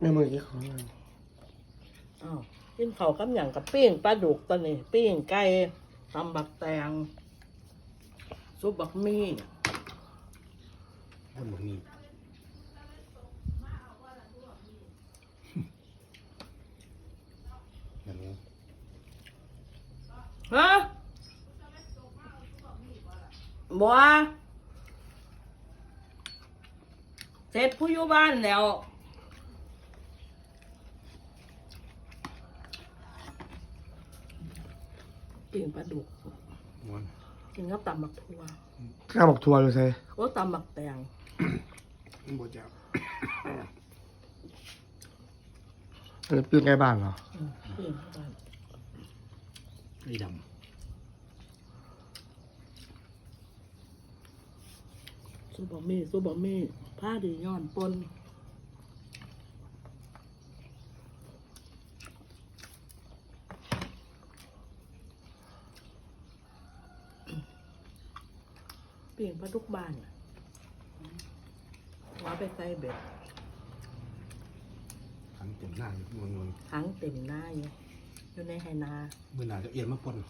ในมือกี่ของมันอ้าวกินเขาวกับอย่างกับปิ้งปลาดุกตัวนี้ปิ้งไก่ตำบักแตงซุปบักมี่บนบกนี้อย่างนี้ฮะบัวเสร็จผู้อยู่บ้านแล้ว ปิ้งปลาดุกม้วนกินกับตำบักทั่วข้าบอกทัวร์เลยใช่โอ้ตำบักแตงมันบดจับอันนี้ปีนใกล้บ้านเหรออืมปิ้งเข้าไปไอ้ดซุปบะหมี่ซุปบะหมี่ผ้าดีย้อนปน เปลี่ยนปลาทุกบ้านน่ะว่าไปใส่เบ็ดำขันเต็มหน้าอยู่นวลนวลทั้งเต็มหน้าอยู่อยู่ในไหนา เมื่อหนาจะเอียนมาปนอ